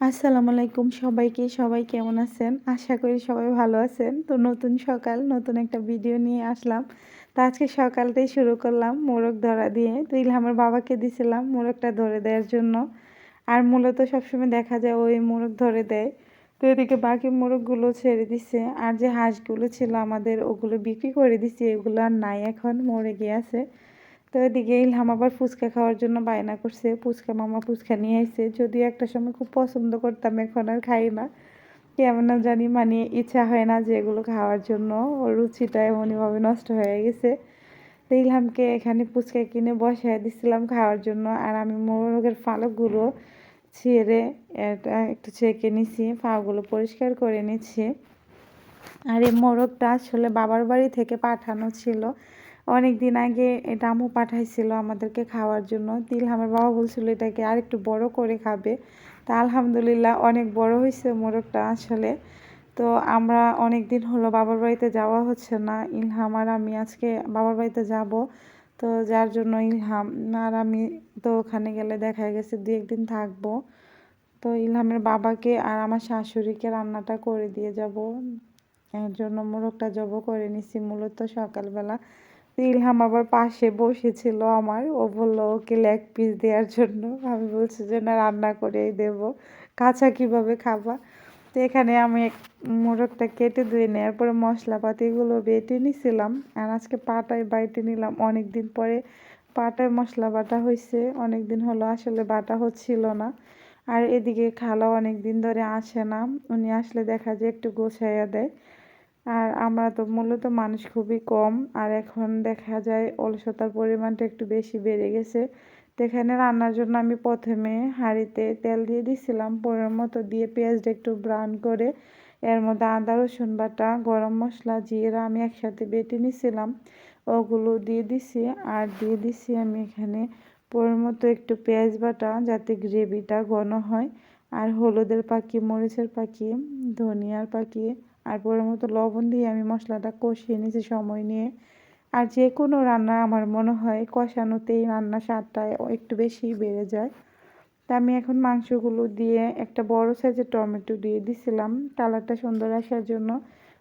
আসসালামু আলাইকুম সবাইকে, সবাই কেমন আছেন? আশা করি সবাই ভালো আছেন। তো নতুন সকাল, নতুন একটা ভিডিও নিয়ে আসলাম। তো আজকে সকালটাই শুরু করলাম মোরগ ধরা দিয়ে। তো আমার বাবাকে দিছিলাম মোরগটা ধরে দেওয়ার জন্য। আর মূলত সবসময় দেখা যায় ওই মোরগ ধরে দেয়। তো এদিকে বাকি মোরগগুলো ছেড়ে দিছে। আর যে হাঁসগুলো ছিল আমাদের, ওগুলো বিক্রি করে দিছি। এগুলো আর নাই এখন, মরে গিয়েছে তো এদিকে ইলহাম আবার ফুচকা খাওয়ার জন্য বায়না করছে। ফুচকা মামা ফুচকা নিয়ে আসছে যদিও একটা সময় খুব পছন্দ করতাম, এখন আর খাই না। কেমন না জানি মানে ইচ্ছা হয় না যে এগুলো খাওয়ার জন্য। ওর রুচিটা এমনইভাবে নষ্ট হয়ে গেছে। তো ইলহামকে এখানে ফুচকা কিনে বসায় দিছিলাম খাওয়ার জন্য। আর আমি মোরগের ফালকগুলো ছিঁড়ে এটা একটু ছেঁকে নিছি ফাগুলো পরিষ্কার করে নিচ্ছি আর এই মোরগটা আসলে বাবার বাড়ি থেকে পাঠানো ছিল। অনেক দিন আগে এটা আমু পাঠাইছিল আমাদেরকে খাওয়ার জন্য। তিল আমার বাবা বলছিল এটাকে আর একটু বড় করে খাবে। তা আলহামদুলিল্লাহ অনেক বড় হয়েছে মোরগটা আসলে। তো আমরা অনেক দিন হলো বাবার বাড়িতে যাওয়া হচ্ছে না। ইলহাম আর আমি আজকে বাবার বাড়িতে যাব। তো যার জন্য ইলহাম আর আমি তো ওখানে গেলে দেখা গেছে দু একদিন থাকব। তো ইলহামের বাবাকে আর আমার শাশুড়িকে রান্নাটা করে দিয়ে যাব। এর জন্য মোরগটা জব করে নিছি মূলত সকালবেলা। ইলহাম আবার পাশে বসেছিল আমার। ও বলল, ওকে লেগ পিস দেওয়ার জন্য। আমি বলছি যে, না, রান্না করেই দেব। কাঁচা কীভাবে খাবা? তো এখানে আমি মোরগটা কেটে ধুয়ে নেওয়ার পরে মশলাপাতিগুলো বেটে নিছিলাম। আর আজকে পাটায় বাইটে নিলাম। অনেক দিন পরে পাটায় মশলা বাটা হয়েছে অনেক দিন হলো আসলে বাটা হচ্ছিল না। আর এদিকে খালা অনেক দিন ধরে আসে না। উনি আসলে দেখা যায় একটু গোছাইয়া দেয়। আর আমরা তো মূলত মানুষ খুবই কম। আর এখন দেখা যায় অলসতার পরিমাণটা একটু বেশি বেড়ে গেছে। তো এখানে রান্নার জন্য আমি প্রথমে হাঁড়িতে তেল দিয়ে দিছিলাম, পরের মতো দিয়ে পেঁয়াজটা একটু ব্রাউন করে, এর মধ্যে আদা, রসুন বাটা, গরম মশলা, জিরা আমি একসাথে বেটে নিছিলাম। ওগুলো দিয়ে দিছি আর দিয়ে দিছি আমি এখানে পরের মতো একটু পেঁয়াজ বাটা যাতে গ্রেভিটা ঘন হয়। আর হলুদের পাখি, মরিচের পাখি, ধনিয়ার পাখি আর পরের মতো লবণ দিয়ে আমি মশলাটা কষিয়ে নিয়েছি সময় নিয়ে। আর যে কোনো রান্না আমার মনে হয় কষানোতেই রান্না স্বাদটা একটু বেশি বেড়ে যায়। তা আমি এখন মাংসগুলো দিয়ে একটা বড় সাইজের টমেটো দিয়ে দিছিলাম, কালারটা সুন্দর আসার জন্য।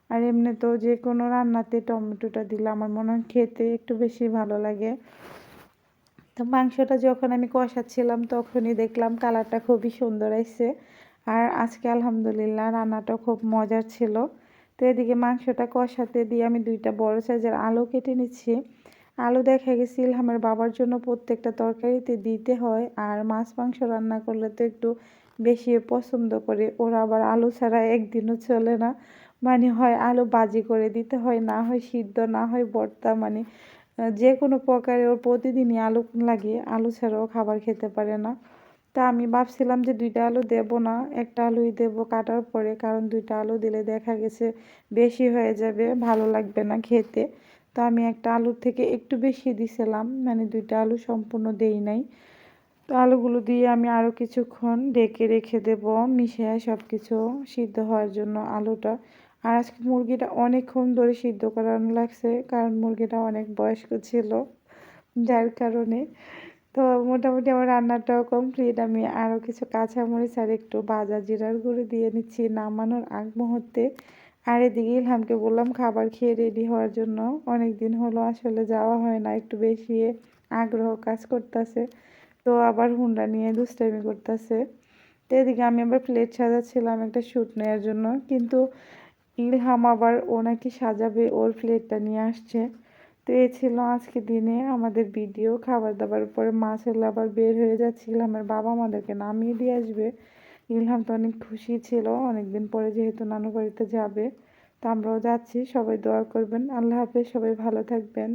আর এমনি তো যে কোনো রান্নাতে টমেটোটা দিলে আমার মনে হয় খেতে একটু বেশি ভালো লাগে। তো মাংসটা যখন আমি কষাচ্ছিলাম তখনই দেখলাম কালারটা খুবই সুন্দর আসছে আর আজকে আলহামদুলিল্লাহ রান্নাটা খুব মজার ছিল। তো এদিকে মাংসটা কষাতে দিয়ে আমি দুইটা বড় সাইজের আলু কেটে নিচ্ছি। আলু দেখা গেছে ইলহামের বাবার জন্য প্রত্যেকটা তরকারিতে দিতে হয় আর মাছ মাংস রান্না করলে তো একটু বেশি পছন্দ করে। ওরা আবার আলু ছাড়া একদিনও চলে না। মানে হয় আলু বাজি করে দিতে হয়, না হয় সিদ্ধ, না হয় ভর্তা মানে যে কোনো প্রকারে ওর প্রতিদিনই আলু লাগে। আলু ছাড়াও খাবার খেতে পারে না। তা আমি ভাবছিলাম যে দুইটা আলু দেব না, একটা আলুই দেব কাটার পরে, কারণ দুইটা আলু দিলে দেখা গেছে বেশি হয়ে যাবে, ভালো লাগবে না খেতে। তো আমি একটা আলুর থেকে একটু বেশি দিছিলাম মানে দুইটা আলু সম্পূর্ণ দেই নাই। তো আলুগুলো দিয়ে আমি আরও কিছুক্ষণ ডেকে রেখে দেব, মিশিয়ে সব কিছু সিদ্ধ হওয়ার জন্য আলুটা। আর আজকে মুরগিটা অনেকক্ষণ ধরে সিদ্ধ করানো লাগছে, কারণ মুরগিটা অনেক বয়স্ক ছিল, যার কারণে তো মোটামুটি আমার রান্নাটাও কমপ্লিট আমি আরও কিছু কাঁচামরিচ আর একটু বাজা জিরার গুঁড়ো দিয়ে নিচ্ছি নামানোর আগ মুহূর্তে। আর এদিকে ইলহামকে বললাম খাবার খেয়ে রেডি হওয়ার জন্য। অনেক দিন হলো আসলে যাওয়া হয় না, একটু বেশি আগ্রহ কাজ করতেছে। তো আবার হুন্ডা নিয়ে দুষ্টামি করতেছে। তো এদিকে আমি আবার প্লেট সাজাচ্ছিলাম একটা শ্যুট নেওয়ার জন্য। কিন্তু ইলহাম আবার ও নাকি সাজাবে, ওর প্লেটটা নিয়ে আসছে। তো এ ছিল আজকে দিনে আমাদের ভিডিও খাবার দাবার পরে মা ছেলে আবার বের হয়ে যাচ্ছিল আমার বাবা আমাদেরকে নামিয়ে দিয়ে আসবে। ইলহাম তো অনেক খুশি ছিল, অনেকদিন পরে যেহেতু নানু বাড়িতে যাবে, তো আমরাও যাচ্ছি, সবাই দোয়া করবেন। আল্লাহ হাফেজ, সবাই ভালো থাকবেন।